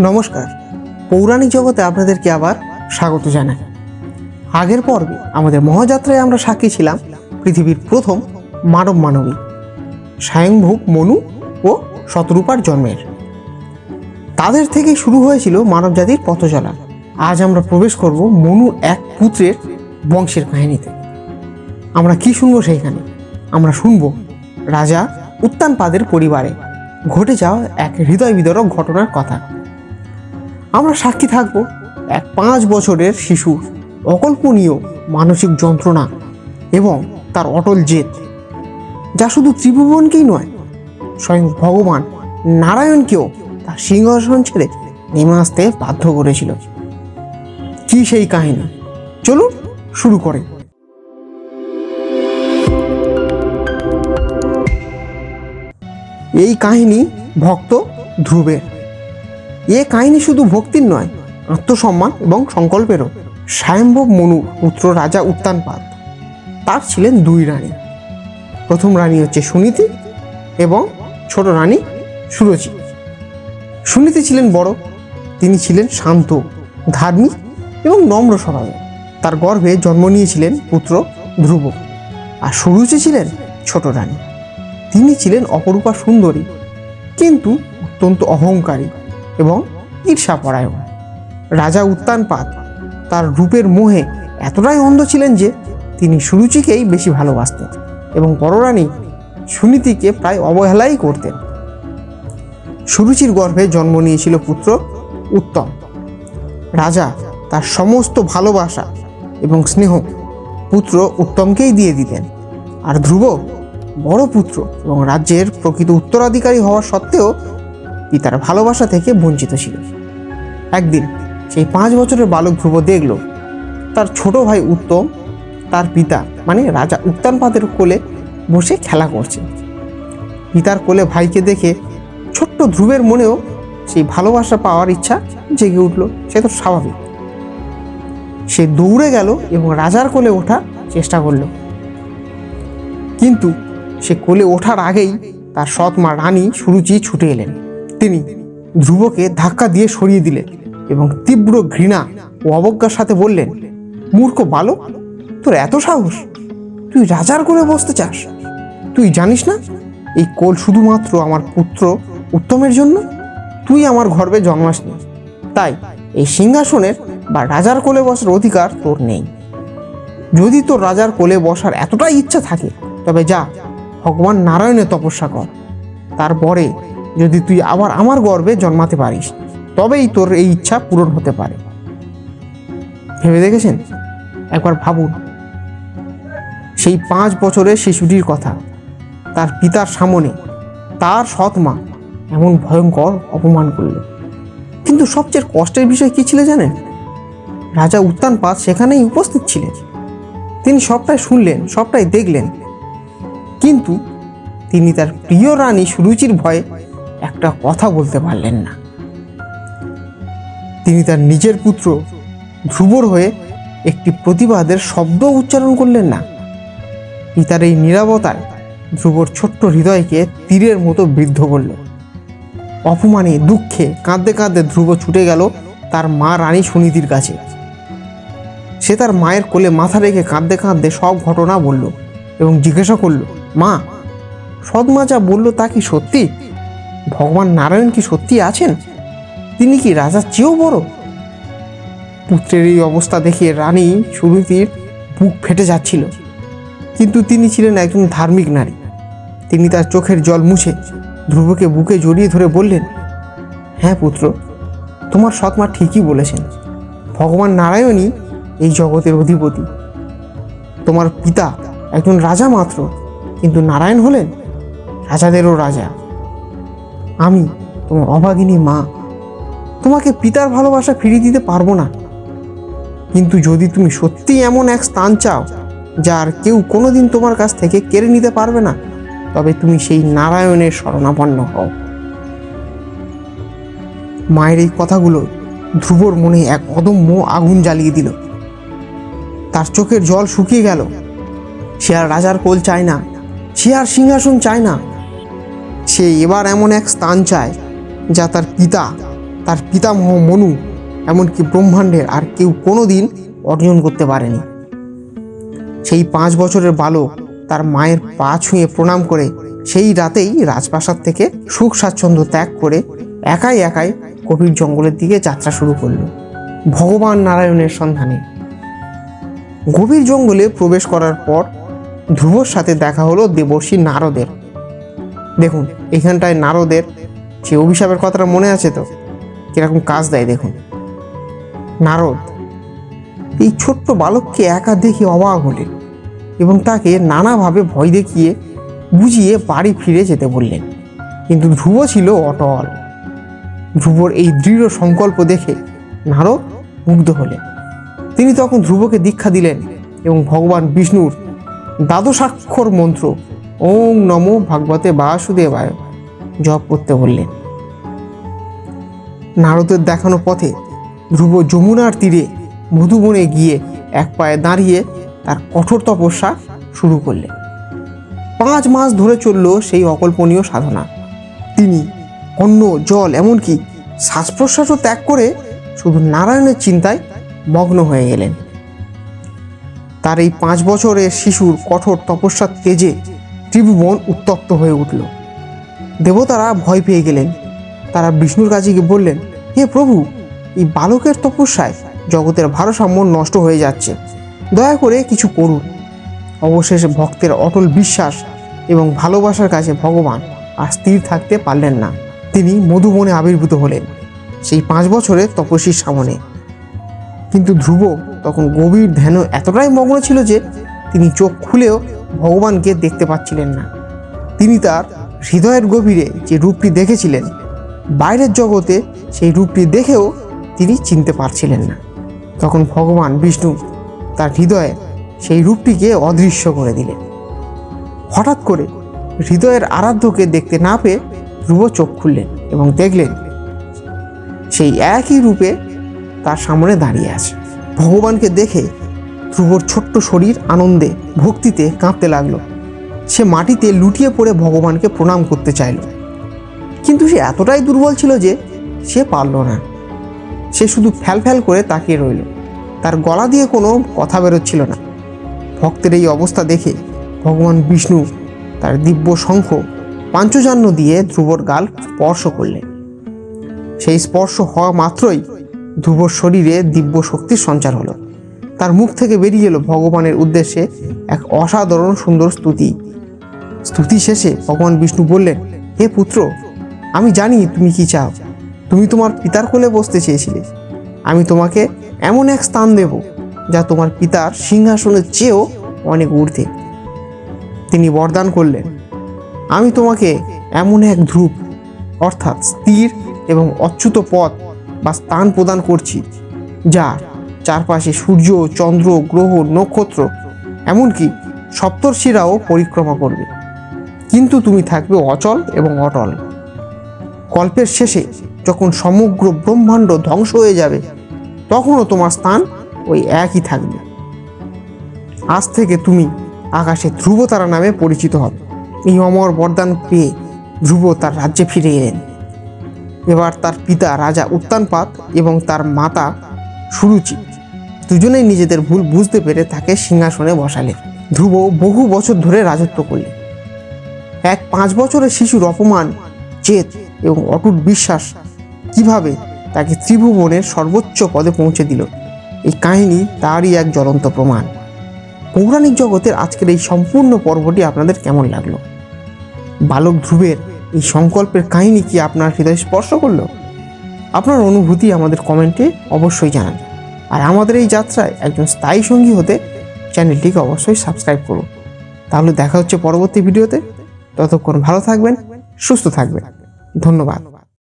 নমস্কার। পৌরাণিক জগতে আপনাদেরকে আবার স্বাগত জানাই। আগের পর্বে আমাদের মহাযাত্রায় আমরা সাক্ষী ছিলাম পৃথিবীর প্রথম মানব মানবী স্বয়ংভূপ মনু ও শতরূপার জন্মের। তাদের থেকে শুরু হয়েছিল মানব জাতির পথচলা। আজ আমরা প্রবেশ করব মনু এক পুত্রের বংশের কাহিনীতে। আমরা কি শুনব সেইখানে? আমরা শুনব রাজা উত্তানপাদের পরিবারে ঘটে যাওয়া এক হৃদয় বিদরক ঘটনার কথা। আমরা সাক্ষী থাকব এক পাঁচ বছরের শিশুর অকল্পনীয় মানসিক যন্ত্রণা এবং তার অটল জেদ, যা শুধু ত্রিভুবনকেই নয়, স্বয়ং ভগবান নারায়ণকেও তার সিংহাসন ছেড়ে নেমে আসতে বাধ্য করেছিল। কি সেই কাহিনী? চলুন শুরু করে। এই কাহিনী ভক্ত ধ্রুবের। এ কাহিনী শুধু ভক্তির নয়, আত্মসম্মান এবং সংকল্পেরও। স্বয়ম্ভব মনু পুত্র রাজা উত্তানপাদ। তার ছিলেন দুই রানী। প্রথম রানী হচ্ছে সুনীতি এবং ছোট রানী সুরচি সুনীতি ছিলেন বড়, তিনি ছিলেন শান্ত, ধার্মিক এবং নম্র স্বভাবের। তার গর্ভে জন্ম নিয়েছিলেন পুত্র ধ্রুব আর সুরুচি ছিলেন ছোট রানী। তিনি ছিলেন অপরূপা সুন্দরী, কিন্তু অত্যন্ত অহংকারী। এবং ঈর্ষাপরায়ণ রাজা উত্তানপাদ তার রূপের মোহে এতটাই অন্ধ ছিলেন যে তিনি সুরুচিকেই বেশি ভালোবাসতেন এবং বড়রানী সুনীতিকে প্রায় অবহেলাই করতেন। সুরুচির গর্ভে জন্ম নিয়েছিল পুত্র উত্তম। রাজা তার সমস্ত ভালোবাসা এবং স্নেহ পুত্র উত্তমকেই দিয়ে দিতেন। আর ধ্রুব বড় পুত্র এবং রাজ্যের প্রকৃত উত্তরাধিকারী হওয়া সত্ত্বেও পিতার ভালোবাসা থেকে বঞ্চিত ছিল। একদিন সেই পাঁচ বছরের বালক ধ্রুব দেখল, তার ছোট ভাই উত্তম, তার পিতা মানে রাজা উত্তানপাদের কোলে বসে খেলা করছে। পিতার কোলে ভাইকে দেখে ছোট্ট ধ্রুবের মনেও সেই ভালোবাসা পাওয়ার ইচ্ছা জেগে উঠল, সে তো স্বাভাবিক। সে দৌড়ে গেল এবং রাজার কোলে ওঠার চেষ্টা করল। কিন্তু সে কোলে ওঠার আগেই তার সৎ মা রানী সুরুচি ছুটে এলেন। তিনি ধ্রুবকে ধাক্কা দিয়ে সরিয়ে দিলেন এবং তীব্র ঘৃণা ও অবজ্ঞার সাথে বললেন, মূর্খ বালক, তোর এত সাহস? তুই রাজার কোলে বসতে চাস? তুই জানিস না, এই কোল শুধুমাত্র আমার পুত্র উত্তমের জন্য? তুই আমার গর্বে জন্মাসনি। তাই এই সিংহাসনের বা রাজার কোলে বসার অধিকার তোর নেই। যদি তোর রাজার কোলে বসার এতটাই ইচ্ছা থাকে, তবে যা, ভগবান নারায়ণের তপস্যা কর। তারপরে যদি তুই আবার আমার গর্বে জন্মাতে পারিস, তবেই তোর এই ইচ্ছা পূরণ হতে পারে। ভেবে দেখেছেন? একবার ভাবুন। সেই পাঁচ বছরের শিশুটির কথা, তার পিতার সামনে, তার সৎ মা এমন ভয়ঙ্কর অপমান করল কিন্তু সবচেয়ে কষ্টের বিষয় কি ছিল জানেন? রাজা উত্তানপাদ সেখানেই উপস্থিত ছিলেন। তিনি সবটাই শুনলেন, সবটাই দেখলেন। কিন্তু তিনি তার প্রিয় রানী সুরুচির ভয়ে একটা কথা বলতে পারলেন না। তিনি তার নিজের পুত্র ধ্রুবর হয়ে একটি প্রতিবাদের শব্দ উচ্চারণ করলেন না। পিতার এই নিরাপত্তায় ধ্রুবর ছোট্ট হৃদয়কে তীরের মতো বৃদ্ধ করল। অপমানে, দুঃখে, কাঁদতে কাঁদতে ধ্রুব ছুটে গেল তার মা রানী সুনীতির কাছে। সে তার মায়ের কোলে মাথা রেখে কাঁদতে কাঁদতে সব ঘটনা বলল এবং জিজ্ঞাসা করল, মা, সৎমা যা বলল তা কি সত্যি? ভগবান নারায়ণ কি সত্যি আছেন? তিনি কি রাজার চেয়েও বড়? পুত্রের এই অবস্থা দেখে রানী সুরীতির বুক ফেটে যাচ্ছিল। কিন্তু তিনি ছিলেন একজন ধার্মিক নারী। তিনি তার চোখের জল মুছে ধ্রুবকে বুকে জড়িয়ে ধরে বললেন হ্যাঁ পুত্র, তোমার সৎমা ঠিকই বলেছেন। ভগবান নারায়ণই এই জগতের অধিপতি। তোমার পিতা একজন রাজা মাত্র, কিন্তু নারায়ণ হলেন রাজাদেরও রাজা। আমি, তোমার অভাগিনী মা, তোমাকে পিতার ভালোবাসা ফিরিয়ে দিতে পারব না। কিন্তু যদি তুমি সত্যি এমন এক স্থান চাও, যার কেউ কোনোদিন তোমার কাছ থেকে কেড়ে নিতে পারবে না, তবে তুমি সেই নারায়ণের শরণাপন্ন হও। মায়ের এই কথাগুলো ধ্রুবর মনে এক অদম্য আগুন জ্বালিয়ে দিল। তার চোখের জল শুকিয়ে গেল। সে আর রাজার কোল চায় না, সে আর সিংহাসন চায় না। সে এবার এমন এক স্থান চায় যা তার পিতা, তার পিতামহ মনু, এমনকি ব্রহ্মাণ্ডের আর কেউ কোনো দিন অর্জন করতে পারেনি। সেই পাঁচ বছরের বালক তার মায়ের পা ছুঁয়ে প্রণাম করে সেই রাতেই রাজপ্রাসাদ থেকে সুখ স্বাচ্ছন্দ্য ত্যাগ করে একাই একাই গভীর জঙ্গলের দিকে যাত্রা শুরু করল, ভগবান নারায়ণের সন্ধানে। গভীর জঙ্গলে প্রবেশ করার পর ধ্রুবর সাথে দেখা হলো দেবর্ষী নারদের। দেখুন এখানটায় নারদের যে অভিশাপের কথাটা মনে আছে তো, কীরকম কাজ দেয় দেখুন। নারদ, এই ছোট্ট বালককে একা দেখে অবাক হলেন এবং তাকে নানাভাবে ভয় দেখিয়ে বুঝিয়ে বাড়ি ফিরে যেতে বললেন। কিন্তু ধ্রুব ছিল অটল। ধ্রুবর এই দৃঢ় সংকল্প দেখে নারদ মুগ্ধ হলেন। তিনি তখন ধ্রুবকে দীক্ষা দিলেন এবং ভগবান বিষ্ণুর দ্বাদশাক্ষর মন্ত্র ওং নমো ভাগবতে বাসুদেবায় জপ করতে বললেন। নারদের দেখানো পথে ধ্রুব যমুনার তীরে মধুবনে গিয়ে এক পায়ে দাঁড়িয়ে তার কঠোর তপস্যা শুরু করলেন। পাঁচ মাস ধরে চলল সেই অকল্পনীয় সাধনা। তিনি অন্ন, জল, এমনকি শ্বাস প্রশ্বাসও ত্যাগ করে শুধু নারায়ণের চিন্তায় মগ্ন হয়ে গেলেন। তার এই পাঁচ বছরের শিশুর কঠোর তপস্যার তেজে ত্রিভুবন উত্তপ্ত হয়ে উঠল। দেবতারা ভয় পেয়ে গেলেন। তারা বিষ্ণুর কাছে গিয়ে বললেন, হে প্রভু, এই বালকের তপস্যায় জগতের ভারসাম্য নষ্ট হয়ে যাচ্ছে। দয়া করে কিছু করুন। অবশেষে ভক্তের অটল বিশ্বাস এবং ভালোবাসার কাছে ভগবান আর স্থির থাকতে পারলেন না। তিনি মধুবনে আবির্ভূত হলেন সেই পাঁচ বছরের তপস্বীর সামনে। কিন্তু ধ্রুব তখন গভীর ধ্যান এতটাই মগ্ন ছিল যে তিনি চোখ খুলেও ভগবানকে দেখতে পাচ্ছিলেন না। তিনি তার হৃদয়ের গভীরে যে রূপটি দেখেছিলেন, বাইরের জগতে সেই রূপটি দেখেও তিনি চিনতে পারছিলেন না। তখন ভগবান বিষ্ণু তার হৃদয়ে সেই রূপটিকে অদৃশ্য করে দিলেন। হঠাৎ করে হৃদয়ের আরাধ্যকে দেখতে না পেয়ে ধ্রুব চোখ খুললেন এবং দেখলেন, সেই একই রূপে তার সামনে দাঁড়িয়ে আছে। ভগবানকে দেখে ধ্রুবর ছোট্ট শরীর আনন্দে ভক্তিতে কাঁপতে লাগল। সে মাটিতে লুটিয়ে পড়ে ভগবানকে প্রণাম করতে চাইল। কিন্তু সে এতটাই দুর্বল ছিল যে সে পারল না। সে শুধু ফ্যাল ফ্যাল করে তাকিয়ে রইল। তার গলা দিয়ে কোনো কথা বেরোচ্ছিল না। ভক্তের এই অবস্থা দেখে ভগবান বিষ্ণু তার দিব্য শঙ্খ পাঞ্চজান্য দিয়ে ধ্রুবর গাল স্পর্শ করলেন। সেই স্পর্শ হওয়া মাত্রই ধ্রুবর শরীরে দিব্য শক্তির সঞ্চার হলো। তার মুখ থেকে বেরিয়ে এলো ভগবানের উদ্দেশ্যে এক অসাধারণ সুন্দর স্তুতি। স্তুতি শেষে ভগবান বিষ্ণু বললেন, হে পুত্র, আমি জানি তুমি কি চাও। তুমি তোমার পিতার কোলে বসতে চেয়েছিলে। আমি তোমাকে এমন এক স্থান দেব যা তোমার পিতার সিংহাসনের চেয়েও অনেক ঊর্ধ্বে। তিনি বরদান করলেন, আমি তোমাকে এমন এক ধ্রুব, অর্থাৎ স্থির এবং অচ্যুত পথ বা স্থান প্রদান করছি, যা চারপাশে সূর্য, চন্দ্র, গ্রহ, নক্ষত্র, এমনকি সপ্তর্ষিরাও পরিক্রমা করবে। কিন্তু তুমি থাকবে অচল এবং অটল। গল্পের শেষে যখন সমগ্র ব্রহ্মাণ্ড ধ্বংস হয়ে যাবে, তখনও তোমার স্থান ওই একই থাকবে। আজ থেকে তুমি আকাশে ধ্রুব তারা নামে পরিচিত হবে এই অমর বরদান পেয়ে ধ্রুব তার রাজ্যে ফিরে এলেন। এবার তার পিতা রাজা উত্তানপাত এবং তার মাতা সুরুচি দুজনেই নিজেদের ভুল বুঝতে পেরে তাকে সিংহাসনে বসালেন ধ্রুব বহু বছর ধরে রাজত্ব করলেন। এক পাঁচ বছরের শিশুর অপমান, জেদ এবং অটুট বিশ্বাস কীভাবে তাকে ত্রিভুবনের সর্বোচ্চ পদে পৌঁছে দিল, এই কাহিনী তারই এক জ্বলন্ত প্রমাণ। পৌরাণিক জগতের আজকের এই সম্পূর্ণ পর্বটি আপনাদের কেমন লাগল? বালক ধ্রুবের এই সংকল্পের কাহিনী কি আপনার হৃদয় স্পর্শ করল? আপনার অনুভূতি আমাদের কমেন্টে অবশ্যই জানান। আর আমাদের এই যাত্রায় একজন স্থায়ী সঙ্গী হতে চ্যানেলটিকে অবশ্যই সাবস্ক্রাইব করুন। তাহলে দেখা হচ্ছে পরবর্তী ভিডিওতে। ততক্ষণ ভালো থাকবেন, সুস্থ থাকবেন। ধন্যবাদ।